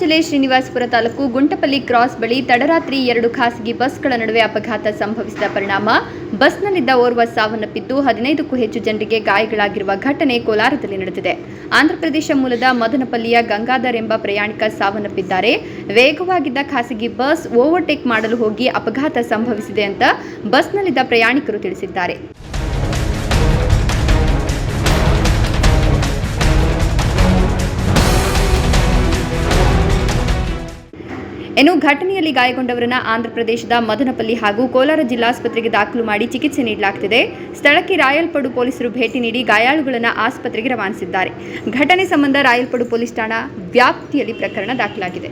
ಜಿಲ್ಲೆ ಶ್ರೀನಿವಾಸಪುರ ತಾಲೂಕು ಗುಂಟಪಲ್ಲಿ ಕ್ರಾಸ್ ಬಳಿ ತಡರಾತ್ರಿ ಎರಡು ಖಾಸಗಿ ಬಸ್ಗಳ ನಡುವೆ ಅಪಘಾತ ಸಂಭವಿಸಿದ ಪರಿಣಾಮ. ಬಸ್ನಲ್ಲಿದ್ದ ಓರ್ವ ಸಾವನ್ನಪ್ಪಿದ್ದು ಹದಿನೈದಕ್ಕೂ ಹೆಚ್ಚು ಜನರಿಗೆ ಗಾಯಗಳಾಗಿರುವ ಘಟನೆ ಕೋಲಾರದಲ್ಲಿ ನಡೆದಿದೆ. ಆಂಧ್ರಪ್ರದೇಶ ಮೂಲದ ಮದನಪಲ್ಲಿಯ ಗಂಗಾಧರ್ ಎಂಬ ಪ್ರಯಾಣಿಕ ಸಾವನ್ನಪ್ಪಿದ್ದಾರೆ. ವೇಗವಾಗಿದ್ದ ಖಾಸಗಿ ಬಸ್ ಓವರ್ಟೇಕ್ ಮಾಡಲು ಹೋಗಿ ಅಪಘಾತ ಸಂಭವಿಸಿದೆ ಅಂತ ಬಸ್ನಲ್ಲಿದ್ದ ಪ್ರಯಾಣಿಕರು ತಿಳಿಸಿದ್ದಾರೆ. ಇನ್ನು ಘಟನೆಯಲ್ಲಿ ಗಾಯಗೊಂಡವರನ್ನ ಆಂಧ್ರಪ್ರದೇಶದ ಮದನಪಲ್ಲಿ ಹಾಗೂ ಕೋಲಾರ ಜಿಲ್ಲಾಸ್ಪತ್ರೆಗೆ ದಾಖಲು ಮಾಡಿ ಚಿಕಿತ್ಸೆ ನೀಡಲಾಗುತ್ತಿದೆ ಸ್ಥಳಕ್ಕೆ ರಾಯಲ್ಪಡು ಪೊಲೀಸರು ಭೇಟಿ ನೀಡಿ ಗಾಯಾಳುಗಳನ್ನು ಆಸ್ಪತ್ರೆಗೆ ರವಾನಿಸಿದ್ದಾರೆ. ಘಟನೆ ಸಂಬಂಧ ರಾಯಲ್ಪಡು ಪೊಲೀಸ್ ಠಾಣಾ ವ್ಯಾಪ್ತಿಯಲ್ಲಿ ಪ್ರಕರಣ ದಾಖಲಾಗಿದೆ.